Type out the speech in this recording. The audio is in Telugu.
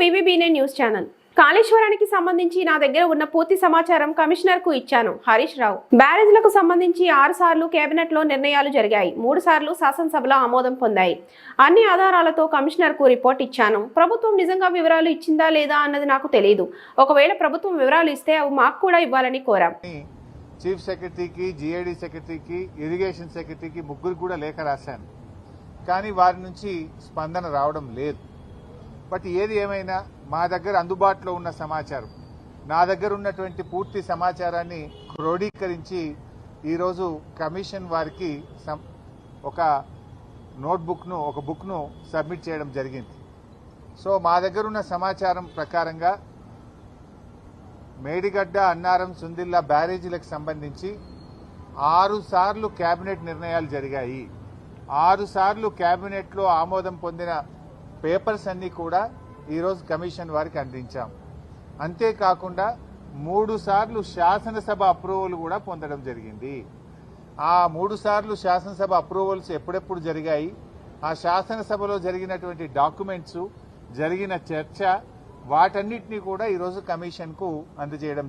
బీబీబీనే న్యూస్ ఛానల్. కాళేశ్వరానికి సంబంధించి నా దగ్గర ఉన్న పూర్తి సమాచారం కమిషనర్కు ఇచ్చాను హరీష్ రావు. బ్యారేజ్లకు సంబంధించి ఆరు సార్లు కేబినెట్లో నిర్ణయాలు జరిగాయి. మూడు సార్లు శాసనసభలో ఆమోదం పొందాయి. అన్ని ఆధారాలతో కమిషనర్కు రిపోర్ట్ ఇచ్చాను. ప్రభుత్వం నిజంగా వివరాలు ఇచ్చిందా లేదా అన్నది నాకు తెలియదు ఒకవేళ ప్రభుత్వం వివరాలు ఇస్తే అవి మాకు కూడా ఇవ్వాలని కోరాం. చీఫ్ సెక్రటరీకి జిఏడి సెక్రటరీకి ఇరిగేషన్ సెక్రటరీకి ముగ్గురు కూడా లేఖ రాశాను. కానీ వారి నుంచి స్పందన రావడం లేదు. బట్ ఏది ఏమైనా మా దగ్గర అందుబాటులో ఉన్న సమాచారం. నా దగ్గర ఉన్నటువంటి పూర్తి సమాచారాన్ని క్రోడీకరించి ఈరోజు కమిషన్ వారికి ఒక నోట్బుక్ను ఒక బుక్ను సబ్మిట్ చేయడం జరిగింది. సో మా దగ్గర ఉన్న సమాచారం ప్రకారంగా మేడిగడ్డ అన్నారం సుందిల్లా బ్యారేజీలకు సంబంధించి ఆరు సార్లు కేబినెట్ నిర్ణయాలు జరిగాయి. ఆరు సార్లు కేబినెట్లో ఆమోదం పొందిన పేపర్స్ అన్నీ కూడా ఈరోజు కమిషన్ వారికి అందించాం. అంతేకాకుండా మూడు సార్లు శాసనసభ అప్రూవల్ కూడా పొందడం జరిగింది. ఆ మూడు సార్లు శాసనసభ అప్రూవల్స్ ఎప్పుడెప్పుడు జరిగాయి? ఆ శాసనసభలో జరిగినటువంటి డాక్యుమెంట్స్ జరిగిన చర్చ వాటన్నిటినీ కూడా ఈరోజు కమిషన్కు అందజేయడం జరిగింది